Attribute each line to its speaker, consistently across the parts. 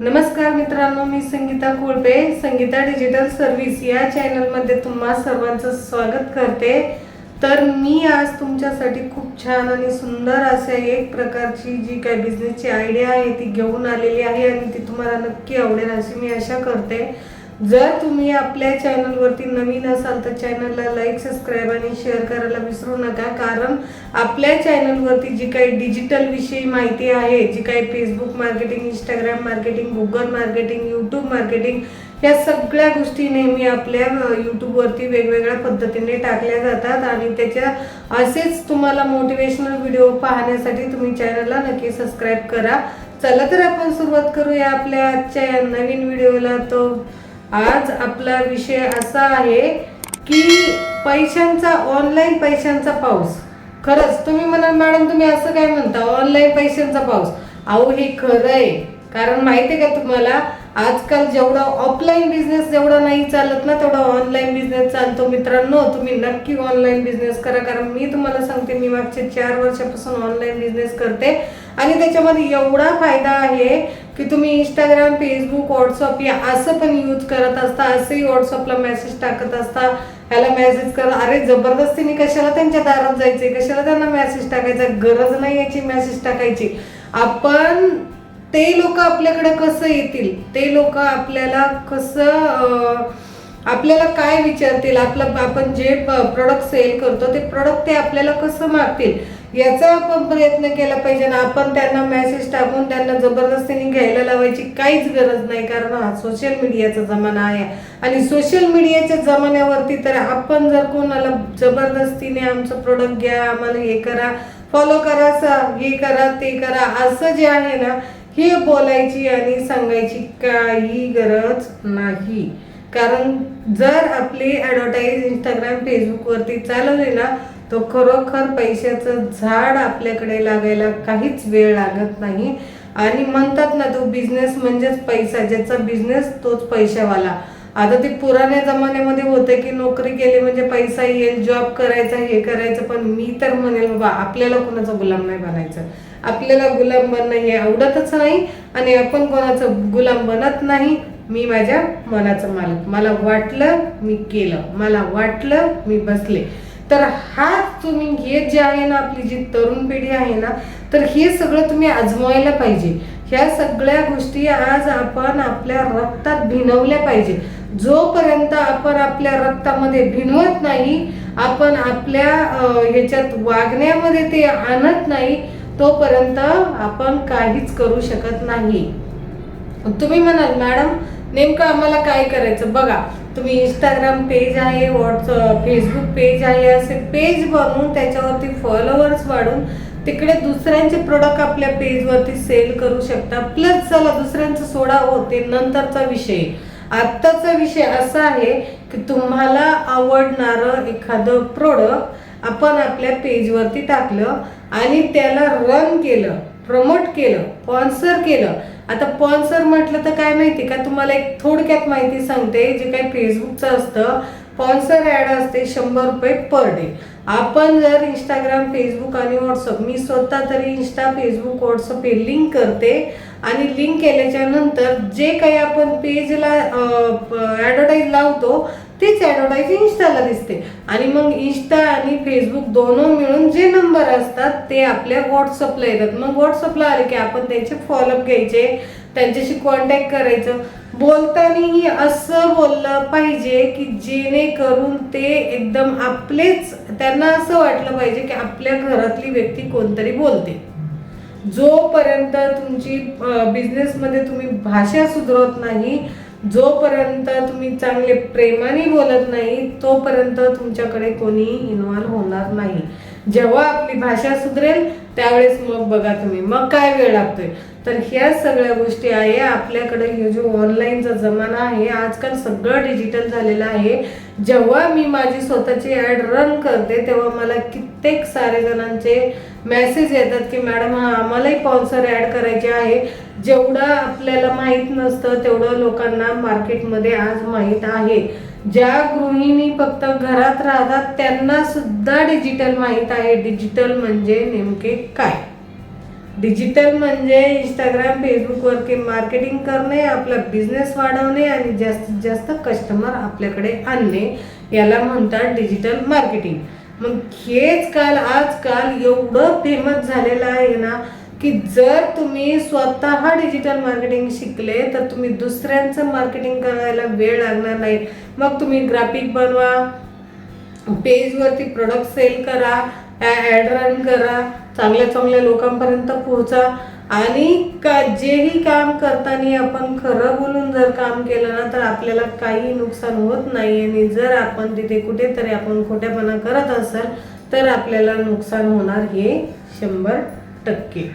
Speaker 1: नमस्कार मित्रांनो मी संगीता कोळपे संगीता डिजिटल सर्व्हिस या चॅनलमध्ये तुम्हा सर्वांचं स्वागत करते. तर मी आज तुमच्यासाठी खूप छान आणि सुंदर अशा एक प्रकारची जी काय बिझनेसची आयडिया आहे ती घेऊन आलेली आहे आणि ती तुम्हाला नक्की आवडेल अशी मी आशा करते. जर तुम्ही आपल्या चॅनलवरती नवीन असाल तर चॅनलला लाईक सबस्क्राईब आणि शेअर करायला विसरू नका. कारण आपल्या चॅनलवरती जी काही डिजिटल विषयी माहिती आहे जी काही Facebook marketing Instagram marketing Google marketing YouTube marketing या सगळ्या गोष्टी नेहमी आपल्या यूट्यूबवरती वेगवेगळ्या पद्धतीने टाकल्या जातात. आणि त्याच्या असेच तुम्हाला मोटिवेशनल व्हिडिओ पाहण्यासाठी तुम्ही चॅनलला नक्की सबस्क्राईब करा. चला तर आपण सुरुवात करूया आपल्या आजच्या या नवीन व्हिडिओला तो आज आपला विषय असा आहे की पैशांचा ऑनलाईन पैशांचा पाऊस. खरंच तुम्ही म्हणाल मॅडम तुम्ही असं काय म्हणता? ऑनलाईन पैशांचा पाऊस. अहो हे खरं आहे. कारण माहिती आहे का तुम्हाला? आजकाल जेवढा ऑफलाईन बिझनेस जेवढा नाही चालत ना तेवढा ऑनलाईन बिझनेस चालतो. मित्रांनो तुम्ही नक्की ऑनलाईन बिझनेस करा. कारण मी तुम्हाला सांगते मी मागच्या चार वर्षापासून ऑनलाईन बिझनेस करते. आणि त्याच्यामध्ये एवढा फायदा आहे की तुम्ही इंस्टाग्राम फेसबुक व्हॉट्सअप या असं पण यूज करत असता असंही व्हॉट्सअपला मेसेज टाकत असता ह्याला मेसेज करत अरे जबरदस्तीने कशाला त्यांच्या दारात जायचे कशाला त्यांना मेसेज टाकायचा? गरज नाही याची मेसेज टाकायची. आपण ते लोक आपल्याकडे कसं येतील? ते लोक आपल्याला कसं आपल्याला काय विचारतील? आपलं आपण जे प्रोडक्ट सेल करतो ते प्रोडक्ट ते आपल्याला कसं मागतील? याचा आपण प्रयत्न केला पाहिजे ना आपण त्यांना मेसेज टाकून त्यांना जबरदस्तीने घ्यायला लावायची काहीच गरज नाही कारण हा सोशल मीडियाचा जमाना आहे. आणि सोशल मीडियाच्या जमान्यावरती तर आपण जर कोणाला जबरदस्तीने आमचं प्रोडक्ट घ्या आम्हाला हे करा फॉलो करा सा- हे करा ते करा असं जे आहे ना हे बोलायची आणि सांगायची काही गरज नाही. कारण जर आपली ॲडव्हर्टाईज इंस्टाग्राम फेसबुकवरती चालवली ना तो खरोखर पैशाचं झाड आपल्याकडे लागायला काहीच वेळ लागत नाही. आणि म्हणतात ना तो बिझनेस म्हणजेच पैसा ज्याचा बिझनेस तोच पैशावाला. आता ते पुराण्या जमान्यामध्ये होतं की नोकरी केली म्हणजे पैसा येईल जॉब करायचा हे करायचं पण मी तर म्हणेल बाबा आपल्याला कोणाचा गुलाम नाही बनायचं. आपल्याला गुलाम बनणं हे आवडतच नाही आणि आपण कोणाचं गुलाम बनत नाही. मी माझ्या मनाचं मालक. मला वाटलं मी केलं. मला वाटलं मी बसले. तर हा तुम्ही हे जे आहे ना आपली जी तरुण पिढी आहे ना तर हे सगळं तुम्ही आजमायला पाहिजे. ह्या सगळ्या गोष्टी आज आपण आपल्या रक्तात भिनवल्या पाहिजे. जोपर्यंत आपण आपल्या रक्तामध्ये भिनवत नाही आपण आपल्या ह्याच्यात वागण्यामध्ये ते आणत नाही तोपर्यंत आपण काहीच करू शकत नाही. तुम्ही म्हणाल मॅडम नेमकं आम्हाला काय करायचं? बघा तुम्ही इंस्टाग्राम पेज आहे व्हॉट्सअप फेसबुक पेज आहे असे पेज बनवून त्याच्यावरती फॉलोअर्स वाढून तिकडे दुसऱ्यांचे प्रोडक्ट आपल्या पेजवरती सेल करू शकता. प्लस चला दुसऱ्यांचं सोडा होते नंतरचा विषय. आत्ताचा विषय असा आहे की तुम्हाला आवडणारं एखादं प्रोडक्ट आपण आपल्या पेजवरती टाकलं आणि त्याला रन केलं प्रमोट केलं स्पॉन्सर केलं. आता स्पॉन्सर म्हटलं तर काय माहिती का तुम्हाला एक थोडक्यात माहिती सांगते जे काही फेसबुकचं असतं स्पॉन्सर ॲड असते शंभर रुपये पर डे. आपण जर इंस्टाग्राम फेसबुक आणि व्हॉट्सअप मी स्वतः तरी इंस्टा फेसबुक व्हॉट्सअप हे लिंक करते आणि लिंक केल्याच्यानंतर जे काही आपण पेजला ॲडवर्टाईज लावतो तीच ॲडव्हर्टाईज इंस्टाला दिसते. आणि मग इंस्टा आणि फेसबुक दोनों मिळून जे नंबर असतात ते आपल्या व्हॉट्सअपला येतात. मग व्हॉट्सअपला आले की आपण त्यांचे फॉलोअप घ्यायचे त्यांच्याशी कॉन्टॅक्ट करायचं. बोलतानाही असं बोललं पाहिजे की जेणेकरून ते एकदम आपलेच त्यांना असं वाटलं पाहिजे की आपल्या घरातली व्यक्ती कोणतरी बोलते. जोपर्यंत तुमची बिझनेसमध्ये तुम्ही भाषा सुधरवत नाही जोपर्यंत तुम्ही चांगले प्रेमाने बोलत नाही तोपर्यंत तुमच्याकडे कोणी इन्व्हॉल्व होणार नाही. जेव्हा आपली भाषा सुधरेल त्यावेळेस मग बघा तुम्ही मग काय वेळ लागतोय. तर ह्या सगळ्या गोष्टी आहे आपल्याकडे हे जो ऑनलाईनचा जमाना आहे आजकाल सगळं डिजिटल झालेलं आहे. जेव्हा मी माझी स्वतःची ॲड रन करते तेव्हा मला कित्येक सारे जणांचे मेसेज येतात की मॅडम हा आम्हालाही स्पॉन्सर ॲड करायचे आहे. जेवढं आपल्याला माहीत नसतं तेवढं लोकांना मार्केटमध्ये आज माहीत आहे. ज्या गृहिणी फक्त घरात राहतात त्यांना सुद्धा डिजिटल माहीत आहे. डिजिटल म्हणजे नेमके काय? डिजिटल म्हणजे इंस्टाग्राम फेसबुकवरती मार्केटिंग करणे आपला बिझनेस वाढवणे आणि जास्तीत जास्त कस्टमर आपल्याकडे आणणे. याला म्हणतात डिजिटल मार्केटिंग मग हेच काल आजकाल एवढं फेमस झालेलं आहे ना की जर तुम्ही स्वतः डिजिटल मार्केटिंग शिकले तर तुम्ही दुसऱ्यांचं मार्केटिंग करायला वेळ लागणार नाही. मग तुम्ही ग्राफिक बनवा पेजवरती प्रोडक्ट सेल करा ॲड रन करा चांगल्या चांगल्या लोकांपर्यंत पोहोचा. आणि का जेही काम करताना आपण खरं बोलून जर काम केलं ना तर आपल्याला काही नुकसान होत नाही आणि जर आपण तिथे कुठेतरी आपण खोट्यापणा करत असाल तर आपल्याला नुकसान होणार हे शंभर टक्के.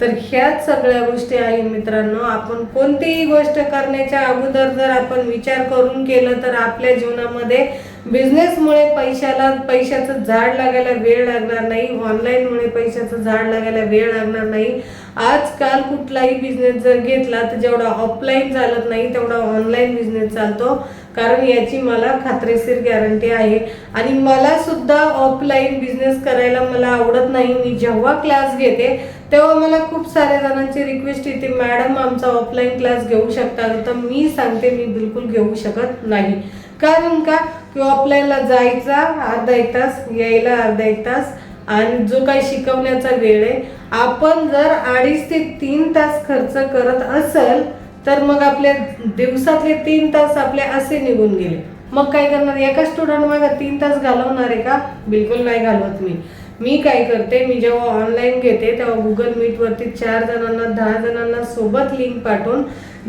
Speaker 1: तर ह्याच सगळ्या गोष्टी आहे मित्रांनो. आपण कोणतीही गोष्ट करण्याच्या अगोदर जर आपण विचार करून केलं तर आपल्या जीवनामध्ये बिझनेसमुळे पैशाला पैशाचं झाड लागायला वेळ लागणार नाही. ऑनलाईनमुळे पैशाचं झाड लागायला वेळ लागणार नाही. आजकाल कुठलाही बिझनेस जर घेतला तर जेवढा ऑफलाईन चालत नाही तेवढा ऑनलाईन बिझनेस चालतो. कारण याची मला खात्रीशीर गॅरंटी आहे. आणि मला सुद्धा ऑफलाईन बिझनेस करायला मला आवडत नाही. मी जेव्हा क्लास घेते तेव्हा मला खूप साऱ्या जणांची रिक्वेस्ट येते मॅडम आमचा ऑफलाईन क्लास घेऊ शकता? तर मी सांगते मी बिलकुल घेऊ शकत नाही. कारण का? की ऑफलाईनला जायचा अर्धा एक तास यायला अर्धा एक तास आणि जो काही शिकवण्याचा वेळ आहे आपण जर अडीच ते तीन तास खर्च करत असेल तर मग आपल्या दिवसातले तीन तास आपले असे निघून गेले. मग काय करणार? एका स्टुडंट मागे तीन तास घालवणार आहे का? बिलकुल नाही घालवत मी. मी काय करते? मी जेव्हा ऑनलाईन घेते तेव्हा गुगल मीटवरती चार जणांना दहा जणांना सोबत लिंक पाठवून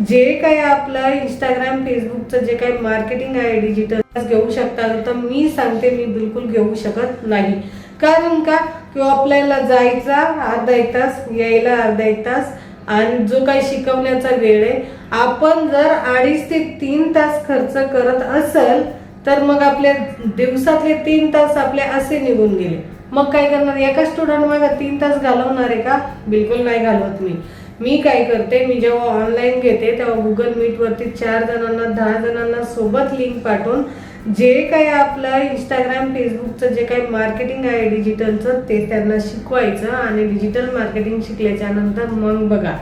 Speaker 1: जे काही आपलं इंस्टाग्राम फेसबुकचं जे काही मार्केटिंग आहे डिजिटल घेऊ शकता. तर मी सांगते मी बिलकुल घेऊ शकत नाही. कारण का? किंवा आपल्याला जायचा अर्धा एक तास यायला अर्धा एक तास आणि जो काही शिकवण्याचा वेळ आहे आपण जर अडीच ते तीन तास खर्च करत असेल तर मग आपल्या दिवसातले तीन तास आपले असे निघून गेले. मग काय करणार? एका स्टुडंट मागे तीन तास घालवणार आहे का? बिलकुल नाही घालवत मी. मी काय करते? मी जेव्हा ऑनलाईन घेते तेव्हा गुगल मीटवरती चार जणांना दहा जणांना सोबत लिंक पाठवून जे काही आपलं इंस्टाग्राम फेसबुकचं जे काही मार्केटिंग आहे डिजिटलचं ते त्यांना शिकवायचं आणि डिजिटल मार्केटिंग शिकल्याच्या नंतर मग बघा.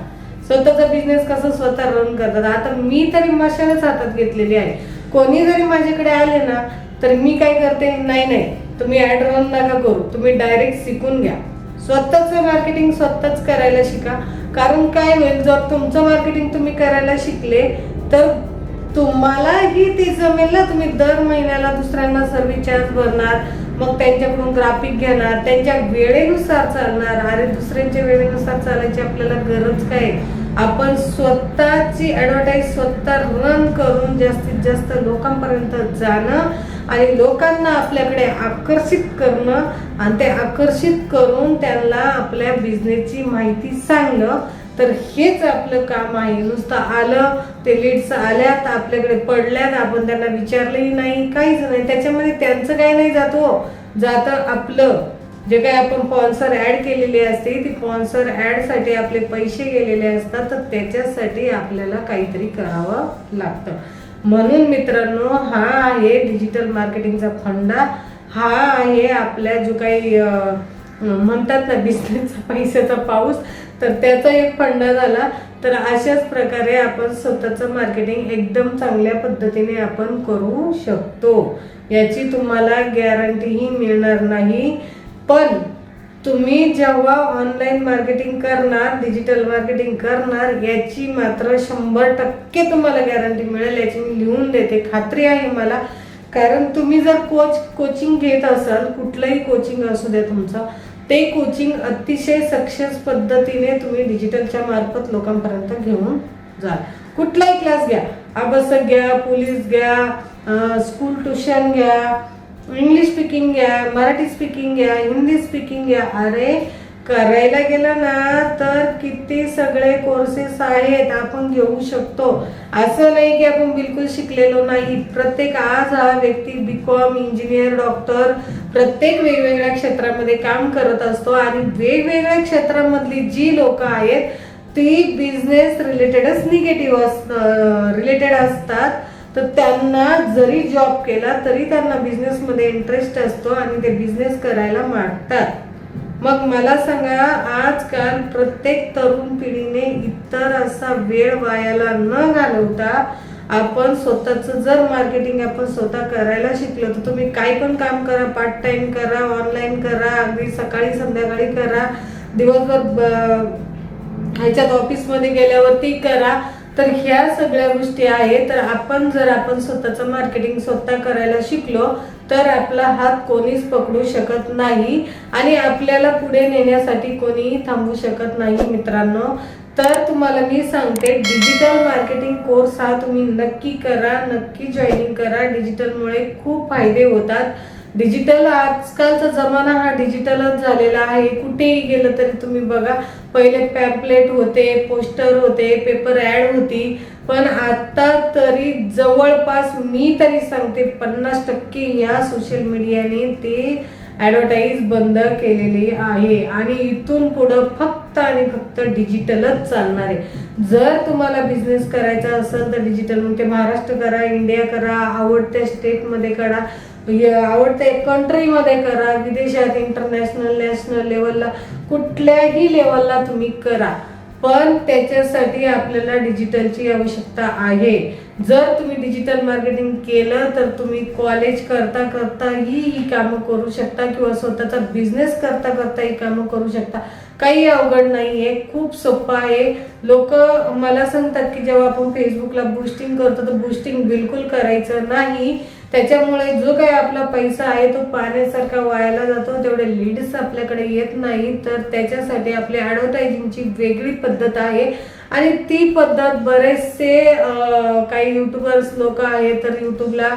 Speaker 1: स्वतःचा बिझनेस कसं स्वतः रन करतात. आता मी तरी मशालच हातात घेतलेली आहे. कोणी जरी माझ्याकडे आले ना तर मी काय करते? नाही नाही. तुम्ही ॲड रन नका करू. तुम्ही डायरेक्ट शिकून घ्या. स्वतःचं मार्केटिंग स्वतःच करायला शिका. कारण काय होईल जर तुमचं मार्केटिंग तुम्ही करायला शिकले तर तुम्हालाही ते जमेल ना. तुम्ही दर महिन्याला दुसऱ्यांना सर्व्हिस चार्ज भरणार मग त्यांच्याकडून ग्राफिक घेणार त्यांच्या वेळेनुसार चालणार. अरे दुसऱ्यांच्या वेळेनुसार चालायची आपल्याला गरज काय? आपण स्वतःची ॲडव्हर्टाईज स्वतः रन करून जास्तीत जास्त लोकांपर्यंत जाणं आणि लोकांना आपल्याकडे आकर्षित करणं आणि ते आकर्षित करून त्यांना आपल्या बिझनेसची माहिती सांगणं तर हेच आपलं काम आहे. नुसतं आलं ते लीड्स आल्यात आपल्याकडे पडल्यात आपण त्यांना विचारलंही नाही काहीच नाही. त्याच्यामध्ये त्यांचं काही नाही जात हो. जातं आपलं. जे काही आपण स्पॉन्सर ॲड केलेली असते ती स्पॉन्सर ॲडसाठी आपले पैसे गेलेले असतात तर त्याच्यासाठी आपल्याला काहीतरी करावं लागतं. म्हणून मित्रांनो हा आहे डिजिटल मार्केटिंगचा फंडा. हा आहे आपल्या जो काही म्हणतात ना बिझनेसचा पैशाचा पाऊस. तर त्याचा एक फंडा झाला. तर अशाच प्रकारे आपण स्वतःचं मार्केटिंग एकदम चांगल्या पद्धतीने आपण करू शकतो. याची तुम्हाला गॅरंटीही मिळणार नाही. पण तुम्ही जेव्हा ऑनलाईन मार्केटिंग करणार डिजिटल मार्केटिंग करणार याची मात्र शंभर टक्के तुम्हाला गॅरंटी मिळेल. याची मी लिहून देते. खात्री आहे मला. कारण तुम्ही जर कोच कोचिंग घेत असाल कुठलंही कोचिंग असू द्या तुमचं ते कोचिंग अतिशय सक्सेस पद्धतीने तुम्ही डिजिटलच्या मार्फत लोकांपर्यंत घेऊन जाल. कुठलाही क्लास घ्या. अभ्यासक घ्या पोलीस घ्या स्कूल ट्युशन घ्या इंग्लिश स्पीकिंग घ्या मराठी स्पीकिंग घ्या हिंदी स्पीकिंग घ्या. अरे करायला गेलं ना तर किती सगळे कोर्सेस आहेत आपण घेऊ शकतो. असं नाही की आपण बिलकुल शिकलेलो नाही. प्रत्येक आज हा व्यक्ती बी कॉम इंजिनियर डॉक्टर प्रत्येक वेगवेगळ्या क्षेत्रामध्ये काम करत असतो आणि वेगवेगळ्या क्षेत्रामधली जी लोक आहेत ती बिझनेस रिलेटेडच निगेटिव्ह अस रिलेटेड असतात. तर त्यांना जरी जॉब केला तरी त्यांना बिझनेसमध्ये इंटरेस्ट असतो आणि ते बिझनेस करायला मागतात. मग मला सांगा आजकाल प्रत्येक तरुण पिढीने इतर असा वेळ वायाला न घालवता आपण स्वतःचं जर मार्केटिंग आपण स्वतः करायला शिकलो तर तुम्ही काय पण काम करा पार्ट टाइम करा ऑनलाईन करा अगदी सकाळी संध्याकाळी करा दिवसभर ह्याच्यात ऑफिसमध्ये गेल्यावरती करा. तर ह्या सगळ्या गोष्टी आहेत. तर आपण जर आपण स्वतःचं मार्केटिंग स्वतः करायला शिकलो तर आपला हात कोणीच पकडू शकत नाही आणि आपल्याला पुढे नेण्यासाठी कोणीही थांबू शकत नाही मित्रांनो. तर तुम्हाला मी सांगते डिजिटल मार्केटिंग कोर्स हा तुम्ही नक्की करा नक्की जॉईनिंग करा. डिजिटलमुळे खूप फायदे होतात. डिजिटल आजकालचा जमाना हा डिजिटलच झालेला आहे. कुठेही गेलं तरी तुम्ही बघा पहिले पॅम्पलेट होते पोस्टर होते पेपर ॲड होती. पण आता तरी जवळपास मी तरी सांगते पन्नास टक्के या सोशल मीडियाने ते ॲडव्हर्टाईज बंद केलेली आहे. आणि इथून पुढं फक्त आणि फक्त डिजिटलच चालणार आहे. जर तुम्हाला बिझनेस करायचा असेल तर डिजिटल म्हणजे ते महाराष्ट्र करा इंडिया करा आवडत्या स्टेटमध्ये करा आवडत्या कंट्रीमध्ये करा विदेशात इंटरनॅशनल नॅशनल लेवलला कुठल्याही लेवलला तुम्ही करा. पण त्याच्यासाठी आपल्याला डिजिटलची आवश्यकता आहे. जर तुम्ही डिजिटल मार्केटिंग केलं तर तुम्ही कॉलेज करता करताही ही कामं करू शकता किंवा स्वतःचा बिझनेस करता करता ही कामं करू शकता. काही अवघड नाही आहे खूप सोपं आहे. लोक मला सांगतात की जेव्हा आपण फेसबुकला बुस्टिंग करतो तर बुस्टिंग बिलकुल करायचं नाही. त्याच्यामुळे जो काही आपला पैसा आहे तो पाण्यासारखा वायाला जातो. तेवढे लीड्स आपल्याकडे येत नाही. तर त्याच्यासाठी आपली ॲडव्हर्टायझिंगची वेगळी पद्धत आहे. आणि ती पद्धत बरेचसे काही युट्यूबर्स लोक आहेत. तर युट्यूबला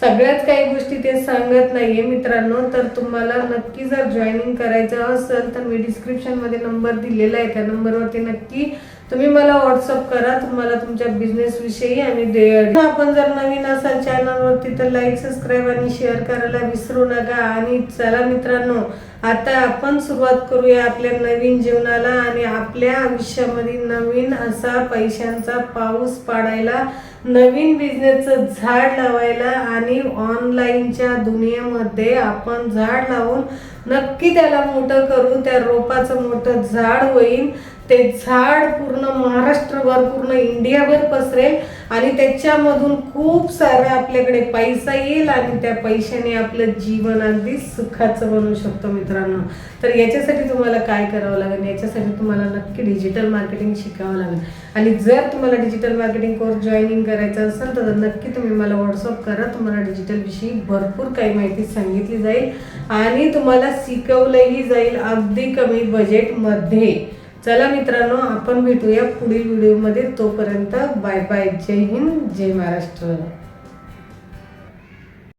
Speaker 1: सगळ्याच काही गोष्टी ते सांगत नाहीये मित्रांनो. तर तुम्हाला नक्की जर जॉईनिंग करायचं असेल तर मी डिस्क्रिप्शनमध्ये नंबर दिलेला आहे. त्या नंबरवरती नक्की तुम्ही मला व्हॉट्सअप करा तुम्हाला तुमच्या बिझनेस विषयी आणि डे- आपण जर नवीन असाल चॅनलवरती तर लाईक सबस्क्राईब आणि शेअर करायला विसरू नका. आणि चला मित्रांनो आता आपण सुरुवात करूया आपल्या नवीन जीवनाला आणि आपल्या आयुष्यामध्ये नवीन असा पैशांचा पाऊस पाडायला नवीन बिझनेसचं झाड लावायला आणि ऑनलाईनच्या दुनियेमध्ये आपण झाड लावून नक्की त्याला मोठं करू त्या रोपाचं मोठं झाड होईल. ते झाड पूर्ण महाराष्ट्रभर पूर्ण इंडियाभर पसरेल आणि त्याच्यामधून खूप सारा आपल्याकडे पैसा येईल आणि त्या पैशाने आपलं जीवन अगदी सुखाचं बनवू शकतो मित्रांनो. तर याच्यासाठी तुम्हाला काय करावं लागेल? याच्यासाठी तुम्हाला नक्की डिजिटल मार्केटिंग शिकावं लागेल. आणि जर तुम्हाला डिजिटल मार्केटिंग कोर्स जॉईनिंग करायचं असेल तर नक्की तुम्ही मला व्हॉट्सअप करा. तुम्हाला डिजिटलविषयी भरपूर काही माहिती सांगितली जाईल आणि तुम्हाला शिकवलंही जाईल अगदी कमी बजेटमध्ये चला मित्रांनो आपण भेटूया पुढील व्हिडिओमध्ये. तोपर्यंत बाय बाय. जय हिंद जय महाराष्ट्र.